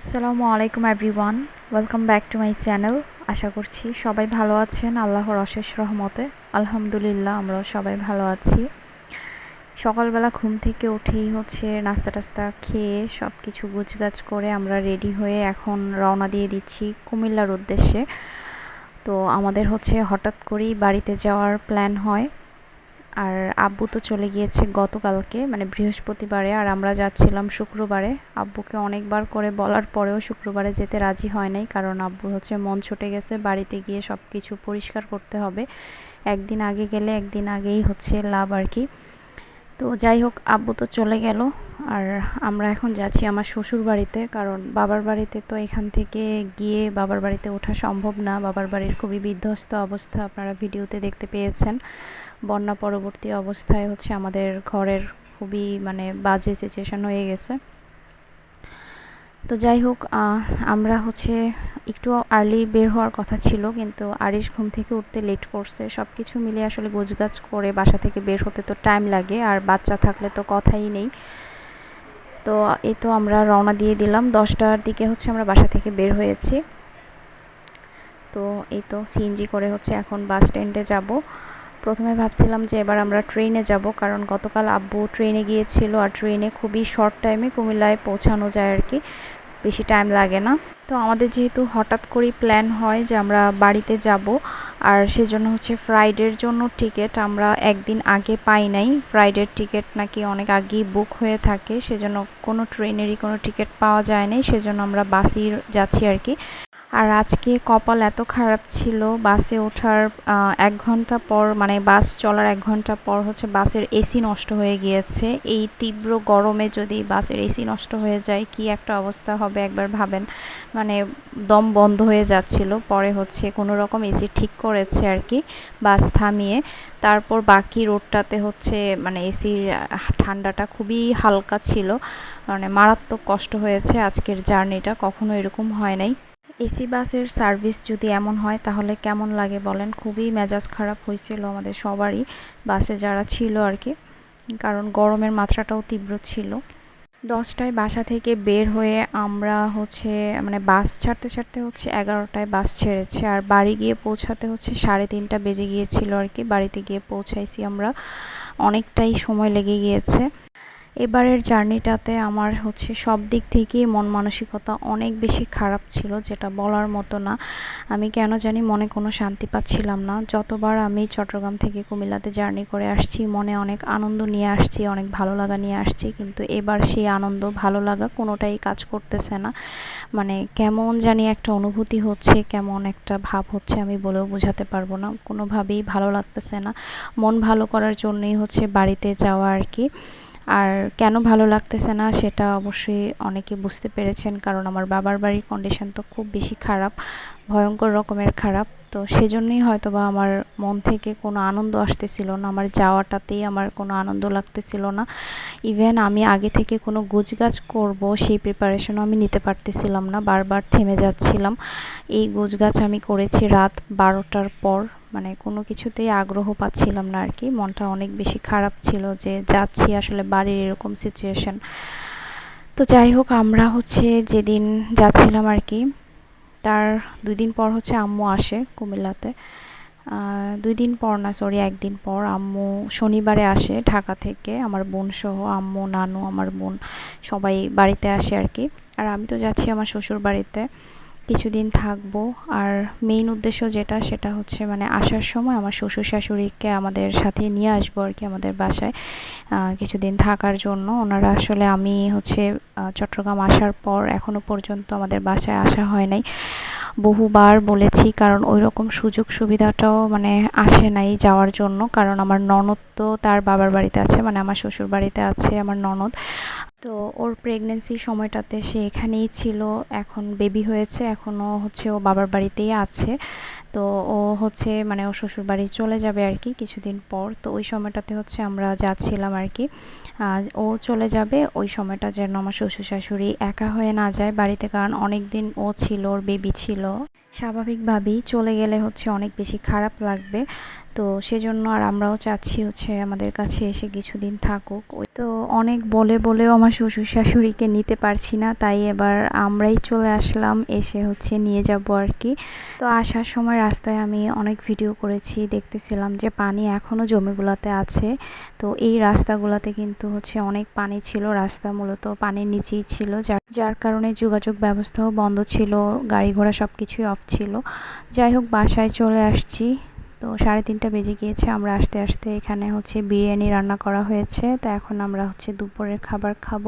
আসসালামু আলাইকুম everyone welcome back to my channel আশা করছি সবাই ভালো আছেন, আল্লাহর অশেষ রহমতে। আলহামদুলিল্লাহ আমরা সবাই ভালো আছি। সকালবেলা ঘুম থেকে উঠেই হচ্ছে নাস্তা টাস্তা খেয়ে সব কিছু গুছগাছ করে আমরা রেডি হয়ে এখন রওনা দিয়ে দিচ্ছি কুমিল্লার উদ্দেশ্যে। তো আমাদের হচ্ছে হঠাৎ করেই বাড়িতে যাওয়ার প্ল্যান হয়। আর আব্বু তো চলে গিয়েছে গতকালকে মানে বৃহস্পতিবারে, আর আমরা যাচ্ছিলাম শুক্রবারে। আব্বুকে অনেকবার করে বলার পরেও শুক্রবারে যেতে রাজি হয় নাই, কারণ আব্বু হচ্ছে মন ছুটে গেছে, বাড়িতে গিয়ে সব কিছু পরিষ্কার করতে হবে। একদিন আগে গেলে একদিন আগেই হচ্ছে লাভ আর কি। তো যাই হোক, আব্বু তো চলে গেল। আর আমরা এখন যাচ্ছি আমার শ্বশুর বাড়িতে, কারণ বাবার বাড়িতে তো এখান থেকে গিয়ে বাবার বাড়িতে ওঠা সম্ভব না। বাবার বাড়ির খুবই বিধ্বস্ত অবস্থা, আপনারা ভিডিওতে দেখতে পেয়েছেন। বন্যা পরবর্তী অবস্থায় হচ্ছে আমাদের ঘরের খুবই মানে বাজে সিচুয়েশন হয়ে গেছে। তো যাই হোক আমরা হচ্ছে একটু আর্লি বের হওয়ার কথা ছিল, কিন্তু আরিশ ঘুম থেকে উঠতে লেট করছে। সব কিছু মিলিয়ে আসলে গোছগাছ করে বাসা থেকে বের হতে তো টাইম লাগে, আর বাচ্চা থাকলে তো কথাই নেই। তো এই তো আমরা রওনা দিয়ে দিলাম, দশটার দিকে হচ্ছে আমরা বাসা থেকে বের হয়েছি। তো এই তো সিএনজি করে হচ্ছে এখন বাস স্ট্যান্ডে যাব। প্রথমে ভাবছিলাম যে এবার আমরা ট্রেনে যাব, কারণ গতকাল আব্বু ট্রেনে গিয়েছিল আর ট্রেনে খুবই শর্ট টাইমে কুমিল্লায় পৌঁছানো যায় আর কি, বেশি টাইম লাগে না। তো আমাদের যেহেতু হঠাৎ করেই প্ল্যান হয় যে আমরা বাড়িতে যাব, আর সেজন্য হচ্ছে ফ্রাইডের জন্য টিকিট আমরা একদিন আগে পাই নাই। ফ্রাইডের টিকিট নাকি অনেক আগেই বুক হয়ে থাকে, সেজন্য কোনো ট্রেনেরই কোনো টিকিট পাওয়া যায় নাই, সেজন্য আমরা বাসেই যাচ্ছি আর কি। আর আজকে কপাল এত খারাপ ছিল, বাসে ওঠার এক ঘণ্টা পর মানে বাস চলার এক ঘণ্টা পর হচ্ছে বাসের এসি নষ্ট হয়ে গিয়েছে। এই তীব্র গরমে যদি বাসের এসি নষ্ট হয়ে যায়, কি একটা অবস্থা হবে একবার ভাবেন? মানে দম বন্ধ হয়ে যাচ্ছিল, পরে হচ্ছে কোনো রকম এসি ঠিক করেছে আর কি, বাস থামিয়ে। তারপর বাকি রোডটাতে হচ্ছে মানে এসির ঠান্ডাটা খুবই হালকা ছিল। মানে মারাত্মক কষ্ট হয়েছে আজকের জার্নিটা, কখনো এরকম হয় নাই। এসি বাসের সার্ভিস যদি এমন হয়, তাহলে কেমন লাগে বলেন? খুবই মেজাজ খারাপ হয়েছিল আমাদের সবারই, বাসে যারা ছিল আর কি। কারণ গরমের মাত্রাটাও তীব্র ছিল। দশটায় বাসা থেকে বের হয়ে আমরা হচ্ছে মানে বাস ছাড়তে ছাড়তে হচ্ছে এগারোটায় বাস ছেড়েছে। আর বাড়ি গিয়ে পৌঁছাতে হচ্ছে সাড়ে তিনটা বেজে গিয়েছিল আর কি। বাড়িতে গিয়ে পৌঁছাইছি আমরা। অনেকটাই সময় লেগে গিয়েছে। এবারের জার্নিটাতে আমার হচ্ছে সব দিক থেকেই মন মানসিকতা অনেক বেশি খারাপ ছিল, যেটা বলার মতো না। আমি কেন জানি মনে কোনো শান্তি পাচ্ছিলাম না। যতবার আমি চট্টগ্রাম থেকে কুমিল্লাতে জার্নি করে আসছি, মনে অনেক আনন্দ নিয়ে আসছি, অনেক ভালো লাগা নিয়ে আসছি, কিন্তু এবার সেই আনন্দ, ভালো লাগা কোনোটাই কাজ করতেছে না। মানে কেমন জানি একটা অনুভূতি হচ্ছে, কেমন একটা ভাব হচ্ছে, আমি বলেও বোঝাতে পারব না। কোনোভাবেই ভালো লাগতেছে না। মন ভালো করার জন্যই হচ্ছে বাড়িতে যাওয়া আর কি। আর কেন ভালো লাগতেছে না সেটা অবশ্যই অনেকে বুঝতে পেরেছেন, কারণ আমার বাবার বাড়ির কন্ডিশন তো খুব বেশি খারাপ, ভয়ঙ্কর রকমের খারাপ। তো সেজন্যই হয়তো বা আমার মন থেকে কোনো আনন্দ আসতেছিল না, আমার যাওয়াটাতেই আমার কোনো আনন্দ লাগতেছিল না। ইভেন আমি আগে থেকে কোনো গুজগাছ করব সেই প্রিপারেশনও আমি নিতে পারতেছিলাম না, বারবার থেমে যাচ্ছিলাম। এই গুজগাছ আমি করেছি রাত বারোটার পর। মানে কোনো কিছুতেই আগ্রহ পাচ্ছিলাম না আর কি। মনটা অনেক বেশি খারাপ ছিল যে যাচ্ছি আসলে বাড়ির এরকম সিচুয়েশন তো যাই হোক, আমরা হচ্ছে যেদিন যাচ্ছিলাম আর কি, তার দুই দিন পর হচ্ছে আম্মু আসে কুমিল্লাতে। দুই দিন পর না সরি একদিন পর আম্মু শনিবারে আসে ঢাকা থেকে, আমার বোন সহ আম্মু, নানু, আমার বোন সবাই বাড়িতে আসে আর কি। আর আমি তো যাচ্ছি আমার শ্বশুর বাড়িতে কিছুদিন থাকব। আর মেইন উদ্দেশ্য যেটা, সেটা হচ্ছে মানে আসার সময় আমার শ্বশুর শাশুড়িকে আমাদের সাথে নিয়ে আসব আর কি আমাদের বাসায় কিছুদিন থাকার জন্য। ওনারা আসলে আমি হচ্ছে চট্টগ্রাম আসার পর এখনও পর্যন্ত আমাদের বাসায় আসা হয় নাই। বহুবার বলেছি, কারণ ওই রকম সুযোগ সুবিধাটাও মানে আসে নাই যাওয়ার জন্য। কারণ আমার ননদ তো তার বাবার বাড়িতে আছে মানে আমার শ্বশুর বাড়িতে আছে আমার ননদ। তো ওর প্রেগনেন্সি সময়টাতে সে এখানেই ছিল, এখন বেবি হয়েছে এখনও হচ্ছে ও বাবার বাড়িতেই আছে। তো ও হচ্ছে মানে ও শ্বশুর বাড়ি চলে যাবে আর কি কিছুদিন পর। তো ওই সময়টাতে হচ্ছে আমরা যাচ্ছিলাম আর কি। ও চলে যাবে, ওই সময়টা যেন আমার শ্বশুর শাশুড়ি একা হয়ে না যায় বাড়িতে, কারণ অনেক দিন ও ছিল, ওর বেবি ছিল। স্বাভাবিকভাবেই চলে গেলে হচ্ছে অনেক বেশি খারাপ লাগবে। তো সেজন্য আর আমরাও চাচ্ছি হচ্ছে আমাদের কাছে এসে কিছুদিন থাকুক। ওই তো অনেক বলে বলেও আমার শ্বশুর শাশুড়িকে নিতে পারছি না, তাই এবার আমরাই চলে আসলাম, এসে হচ্ছে নিয়ে যাব আর কি। তো আসার সময় রাস্তায় আমি অনেক ভিডিও করেছি, দেখতেছিলাম যে পানি এখনও জমিগুলোতে আছে। তো এই রাস্তাগুলোতে কিন্তু হচ্ছে অনেক পানি ছিল, রাস্তা মূলত পানির নিচেই ছিল, যার যার কারণে যোগাযোগ ব্যবস্থাও বন্ধ ছিল গাড়ি ঘোড়া সব কিছুই অফ ছিল। যাই হোক, বাসায় চলে আসছি। তো সাড়ে তিনটা বেজে গিয়েছে, আমরা আসতে আসতে এখানে হচ্ছে বিরিয়ানি রান্না করা হয়েছে। তো এখন আমরা হচ্ছে দুপুরের খাবার খাব।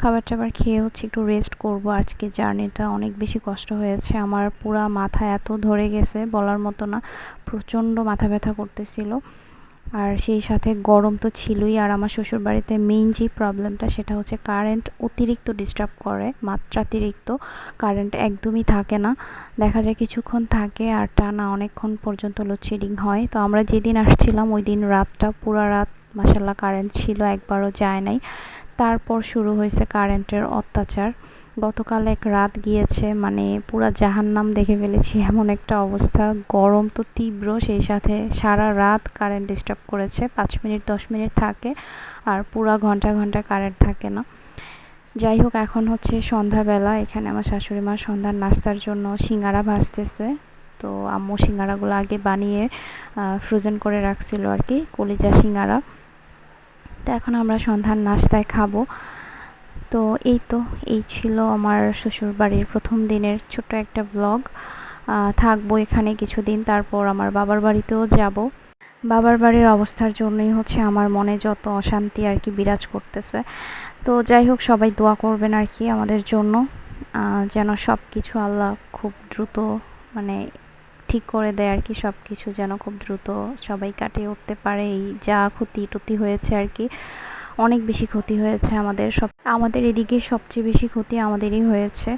খাবার টাবার খেয়ে হচ্ছে একটু রেস্ট করব। আজকে জার্নিটা অনেক বেশি কষ্ট হয়েছে। আমার পুরা মাথা এত ধরে গেছে বলার মতো না। প্রচণ্ড মাথা ব্যথা করতেছিল। আর সেই সাথে গরম তো ছিলই, আর আমার শ্বশুর বাড়িতে মেইন যে প্রবলেমটা সেটা হচ্ছে কারেন্ট অতিরিক্ত ডিস্টার্ব করে, মাত্রাতিরিক্ত। কারেন্ট একদমই থাকে না। দেখা যায় কিছুক্ষণ থাকে আর টানা অনেকক্ষণ পর্যন্ত লোডশেডিং হয়। তো আমরা যেদিন আসছিলাম ওই দিন রাতটা, পুরো রাত মাসাল্লাহ কারেন্ট ছিল, একবারও যায় নাই। তারপর শুরু হয়েছে কারেন্টের অত্যাচার। গতকাল এক রাত গিয়েছে মানে পুরা জাহান্নাম দেখে ফেলেছি, এমন একটা অবস্থা। গরম তো তীব্র, সেই সাথে সারা রাত কারেন্ট ডিস্টার্ব করেছে, পাঁচ মিনিট, দশ মিনিট থাকে, আর পুরা ঘণ্টা ঘণ্টা কারেন্ট থাকে না। যাই হোক, এখন হচ্ছে সন্ধ্যাবেলা, এখানে আমার শাশুড়ি মা সন্ধ্যার নাস্তার জন্য সিঙ্গারা ভাজতেছে। তো আম্মু সিঙ্গারাগুলো আগে বানিয়ে ফ্রোজেন করে রাখছিল আর কি, কলিজা সিঙ্গারা। তো এখন আমরা সন্ধ্যার নাস্তায় খাব। তো এই তো, এই ছিল আমার শ্বশুর বাড়ির প্রথম দিনের ছোট একটা ব্লগ থাকব এখানে কিছুদিন, তারপর আমার বাবার বাড়িতেও যাব। বাবার বাড়ির অবস্থার জন্যই হচ্ছে আমার মনে যত অশান্তি আর কি বিরাজ করতেছে। তো যাই হোক, সবাই দোয়া করবেন আর কি আমাদের জন্য। যেন সব কিছু আল্লাহ খুব দ্রুত মানে ঠিক করে দেয় আর কি সব কিছু যেন খুব দ্রুত সবাই কাটিয়ে উঠতে পারে। এই যা ক্ষতি টতি হয়েছে আর কি। অনেক বেশি ক্ষতি হয়েছে আমাদের সব, আমাদের এদিকে সবচেয়ে বেশি ক্ষতি আমাদেরই হয়েছে।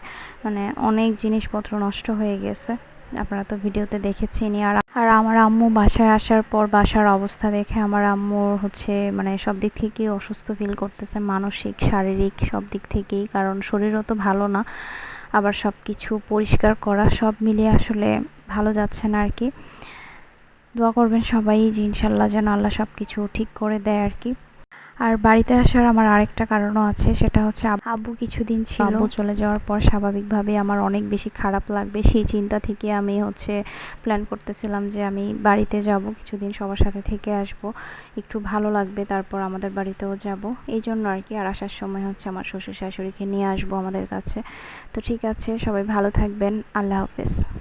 মানে অনেক জিনিসপত্র নষ্ট হয়ে গেছে। আপনারা তো ভিডিওতে দেখেছেনই। আর আর আমার আম্মু বাসায় আসার পর বাসার অবস্থা দেখে আমার আম্মুর হচ্ছে মানে সব দিক থেকেই অসুস্থ ফিল করতেছে, মানসিক, শারীরিক সব দিক থেকেই। কারণ শরীরও তো ভালো না। আবার সব কিছু পরিষ্কার করা সব মিলিয়ে আসলে ভালো যাচ্ছে না আর কি দোয়া করবেন সবাই যে ইনশাল্লাহ যেন আল্লাহ সব কিছু ঠিক করে দেয় আর কি আর বাড়িতে আসার আমার আরেকটা কারণও আছে, সেটা হচ্ছে আব্বু কিছুদিন ছিল। আব্বু চলে যাওয়ার পর স্বাভাবিকভাবে আমার অনেক বেশি খারাপ লাগবে। সেই চিন্তা থেকে আমি হচ্ছে প্ল্যান করতেছিলাম যে আমি বাড়িতে যাব, কিছুদিন সবার সাথে থেকে আসব। একটু ভালো লাগবে, তারপর আমাদের বাড়িতেও যাব। এই জন্য আর কি, আর আসার সময় হচ্ছে আমার শ্বশুর শাশুড়িকে নিয়ে আসব আমাদের কাছে। তো ঠিক আছে, সবাই ভালো থাকবেন। আল্লাহ হাফেজ।